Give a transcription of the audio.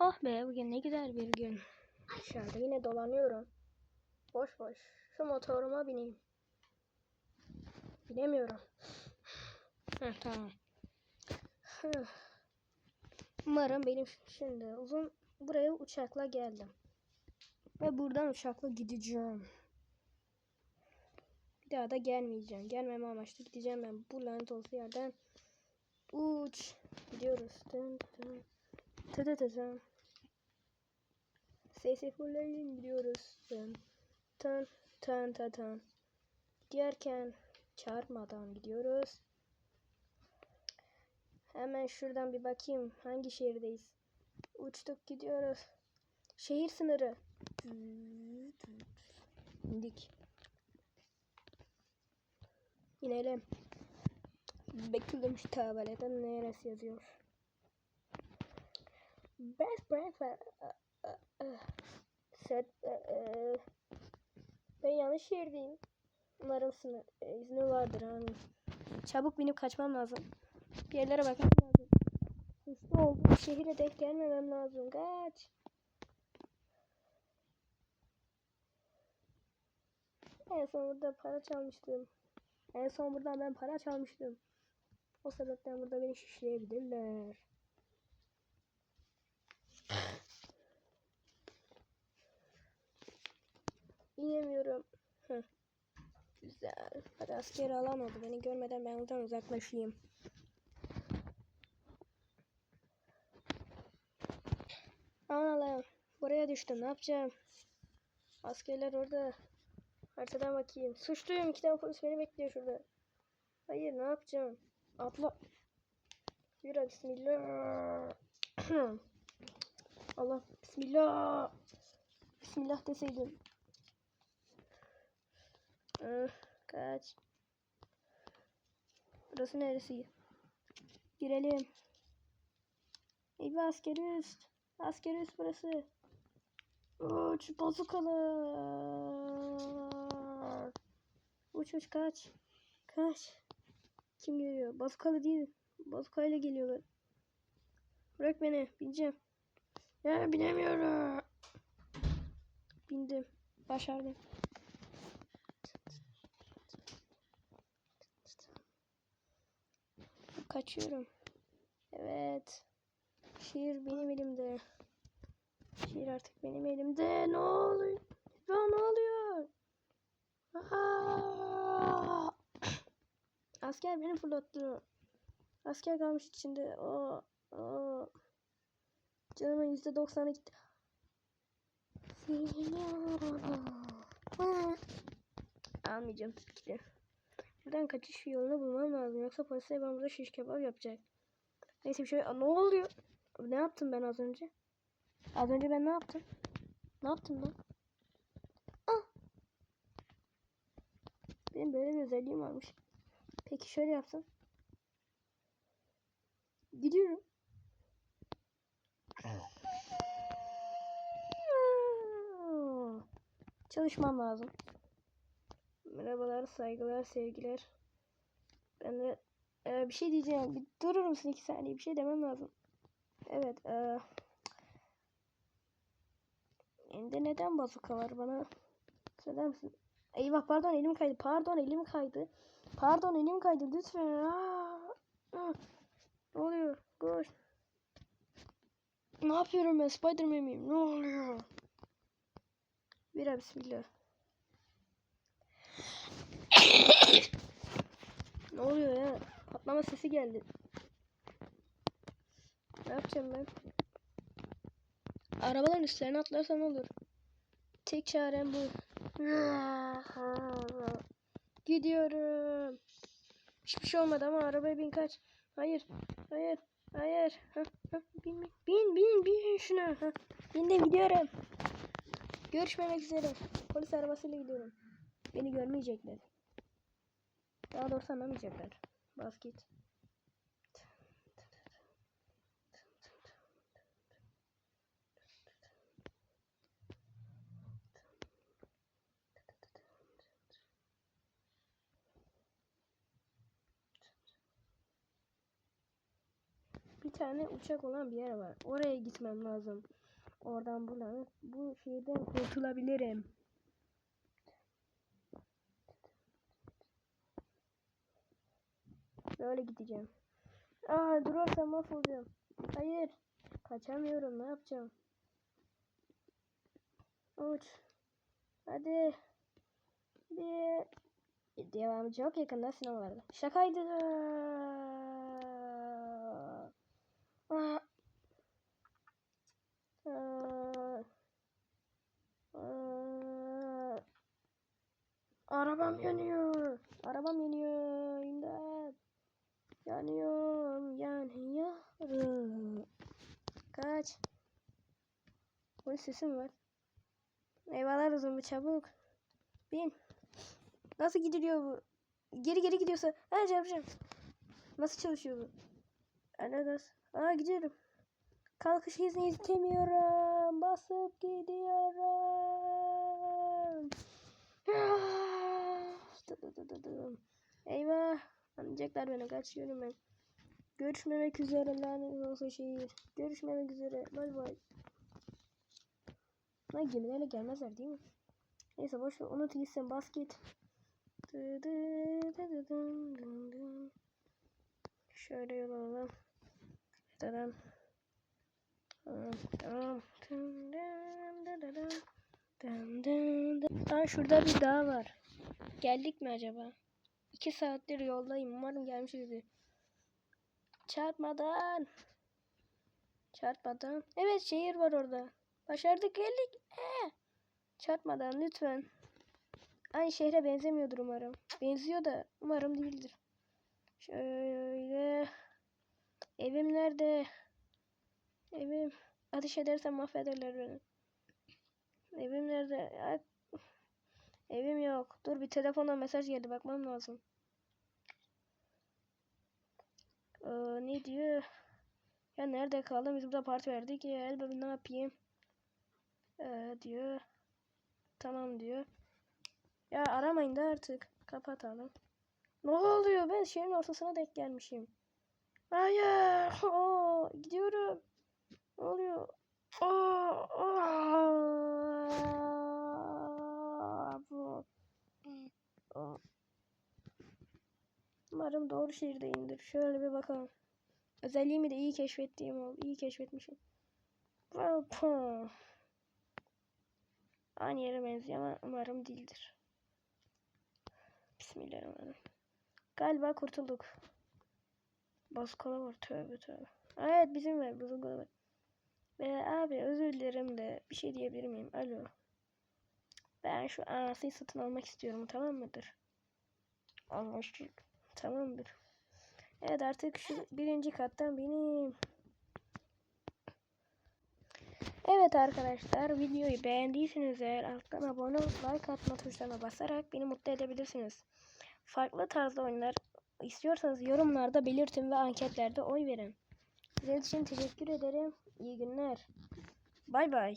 Oh be bugün ne güzel bir gün. Dışarıda yine dolanıyorum. Boş boş. Şu motoruma bineyim. Binemiyorum. Heh, tamam. Umarım benim şimdi uzun buraya uçakla geldim. Ve buradan uçakla gideceğim. Bir daha da gelmeyeceğim. Gelmeme amaçlı gideceğim ben bu lanet olası yerden. Uç. Gidiyoruz. Dın dın. Tı tı tı tın. Sesi fulleyin gidiyoruz. Dın. Tın tın tın tın. Giderken çarpmadan gidiyoruz. Hemen şuradan bir bakayım hangi şehirdeyiz. Uçtuk gidiyoruz. Şehir sınırı. İndik. İnelim. Bekledim şu tabelada neresi yazıyor. Best breakfast. Set, ben yanlış yerdeyim. Umarım sınır, e, izni vardır amin. Çabuk binip kaçmam lazım. Bir yerlere bakmam lazım. Suçlu olduğum şehire denk gelmemem lazım. Kaç. En son burada para çalmıştım. En son buradan ben para çalmıştım. O sebepten burada beni şişleyebilirler. İnemiyorum. Heh. Güzel. Hadi askeri alamadı. Beni görmeden ben buradan uzaklaşayım. Allah'ım. Buraya düştüm. Ne yapacağım? Askerler orada. Haritadan bakayım. Suçluyum. İki tane polis beni bekliyor şurada. Hayır ne yapacağım? Atla. Yürü bismillah. Allah bismillah. Bismillah deseydim. Ah, kaç. Burası neresi? Girelim. Eyvah askeri üst. Askeri üst burası. Uç bazukalar. Uç uç kaç. Kaç. Kim geliyor? Bazukalı değil. Bazukayla geliyorlar. Bırak beni. Bineceğim. Ya binemiyorum. Bindim. Başardım. Kaçıyorum. Evet. Şiir benim elimde. Şiir artık benim elimde. Ne oluyor? Ya ne oluyor? Aa! Asker beni fırlattı. Asker kalmış içinde. O, o. Canımın yüzde doksanı gitti. Almayacağım de. Buradan kaçış yolunu bulmam lazım. Yoksa polisler bana burada şiş kebap yapacak. Neyse bir şey... Aa, ne oluyor? Ne yaptım ben az önce? Az önce ben ne yaptım? Ne yaptım ben? Ah! Benim böyle bir özelliğim varmış. Peki şöyle yapsam. Gidiyorum. Çalışmam lazım. Merhabalar, saygılar, sevgiler. Ben de e, bir şey diyeceğim. Bir durur musun iki saniye? Bir şey demem lazım. Evet. E, elinde neden bazuka var bana? Söyler misin? Eyvah pardon elim kaydı. Pardon elim kaydı. Pardon elim kaydı. Lütfen. Aa, aa. Ne oluyor? Koş. Ne yapıyorum ben? Spiderman miyim? Ne oluyor? Bira bismillah. Ne oluyor ya? Patlama sesi geldi. Ne yapacağım ben? Arabaların üstlerine atlarsam olur. Tek çarem bu. Gidiyorum. Hiçbir şey olmadı ama arabaya bin kaç. Hayır. Hayır. Hayır. Bin, bin, bin, bin, bin şuna. Hah, Bindim gidiyorum. Görüşmemek üzere. Polis arabasıyla gidiyorum. Beni görmeyecekler. Daha doğrusu anlamayacaklar. Bas git. bir tane uçak olan bir yer var. Oraya gitmem lazım. Oradan buradan bu şehirden kurtulabilirim. Böyle gideceğim. Aa durursam mahvolacağım. Hayır. Kaçamıyorum. Ne yapacağım? Uç. Hadi. Bir. Devamı çok yakında sinema vardı. Şakaydı. Polis sesi mi var? Eyvallah uzun çabuk. Bin. Nasıl gidiliyor bu? Geri geri gidiyorsa. Ha çarpacağım. Nasıl çalışıyor bu? Ana gaz. Aa gidiyorum. Kalkış izni istemiyorum. Basıp gidiyorum. Dı. Eyvah. Anlayacaklar beni. Kaçıyorum ben. Görüşmemek üzere lanet olsun şehir. Görüşmemek üzere. Bay bay. Lan gemilerle gelmezler değil mi? Neyse boş ver. Unut gitsin. Bas git. Dı dı dı dı dın dın dın. Şöyle yol alalım. Tamam. Aa şurada bir dağ var. Geldik mi acaba? İki saattir yoldayım. Umarım gelmişizdir. Çarpmadan. Çarpmadan. Evet şehir var orada. Başardık geldik. Ee, çarpmadan lütfen. Aynı şehre benzemiyordur umarım. Benziyor da umarım değildir. Şöyle. Evim nerede? Evim. Ateş edersem mahvederler beni. Evim nerede? Ay, Evim yok. Dur bir telefona mesaj geldi. Bakmam lazım. Ee, ne diyor? Ya nerede kaldım? Biz burada parti verdik ya. Elbette ne yapayım? Ee, diyor. Tamam diyor. Ya aramayın da artık. Kapatalım. Ne oluyor? Ben şehrin ortasına denk gelmişim. Hayır. Oo, gidiyorum. Ne oluyor? Aa, aa, bu. Umarım doğru şehirdeyimdir. Şöyle bir bakalım. Özelliğimi de iyi keşfettiğim oldu. İyi keşfetmişim. Welcome. Aynı yere benziyor ama umarım değildir. Bismillahirrahmanirrahim. Galiba kurtulduk. Baskala var tövbe tövbe. Evet bizim var bizim var. Ve abi özür dilerim de bir şey diyebilir miyim? Alo. Ben şu anasıyı satın almak istiyorum tamam mıdır? Anlaştık. Tamamdır. Evet artık şu birinci kattan benim. Evet arkadaşlar videoyu beğendiyseniz eğer alttan abone olup like atma tuşlarına basarak beni mutlu edebilirsiniz. Farklı tarzda oyunlar istiyorsanız yorumlarda belirtin ve anketlerde oy verin. Sizin için teşekkür ederim. İyi günler. Bay bay.